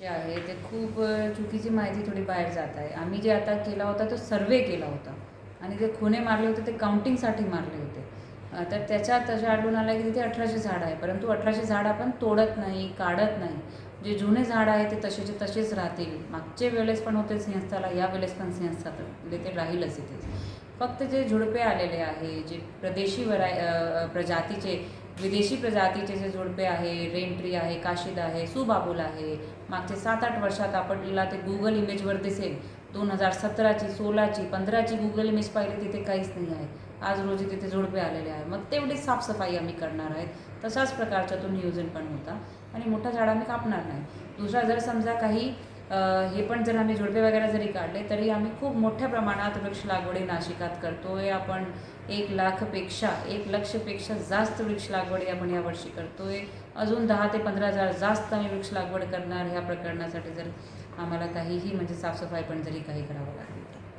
जे आहे ते खूप चुकीची माहिती थोडी बाहेर जात आहे. आम्ही जे आता केला होता तो सर्वे केला होता. आणि जे खुने मारले होते ते काउंटिंगसाठी मारले होते. तर त्याच्यात असं आढळून आलं की तिथे अठराशे झाडं आहे. परंतु अठराशे झाड आपण तोडत नाही काढत नाही. जे जुने झाडं आहे ते तसेचे तसेच राहतील. मागचे वेळेस पण होते सिंहस्थाला या वेळेस पण सिंहस्थात ते राहीलच इथे. फक्त जे झुडपे आलेले आहे जे प्रदेशी वराय प्रजातीचे विदेशी प्रजातीचे जे झुडपे आहे रेंट्री आहे काशीद आहे सुबाबुल आहे मागचे सात आठ वर्षात आपल्याला ते गुगल इमेजवर दिसेल. दोन हजार सतराची सोळाची पंधराची गुगल इमेज पाहिली तिथे काहीच नाही आहे. आज रोजी तिथे झुडपे आलेले आहे. मग तेवढी साफसफाई आम्ही करणार आहेत तशाच प्रकारचा तो नियोजन पण होता. आणि मोठा झाड आम्ही कापणार नाही. दुसरा जर समजा काही हे पण जर आम्ही झुडपे वगैरे जरी काढले तरी आम्ही खूप मोठ्या प्रमाणात वृक्ष लागवडी नाशिकात करतो आहे आपण एक लाखपेक्षा एक लक्षपेक्षा जास्त वृक्ष लागवडी आपण यावर्षी करतो आहे अजून दहा ते पंधरा हजार जास्त आम्ही वृक्ष लागवड करणार ह्या प्रकरणासाठी जर आम्हाला काहीही म्हणजे साफसफाई पण जरी काही करावं लागेल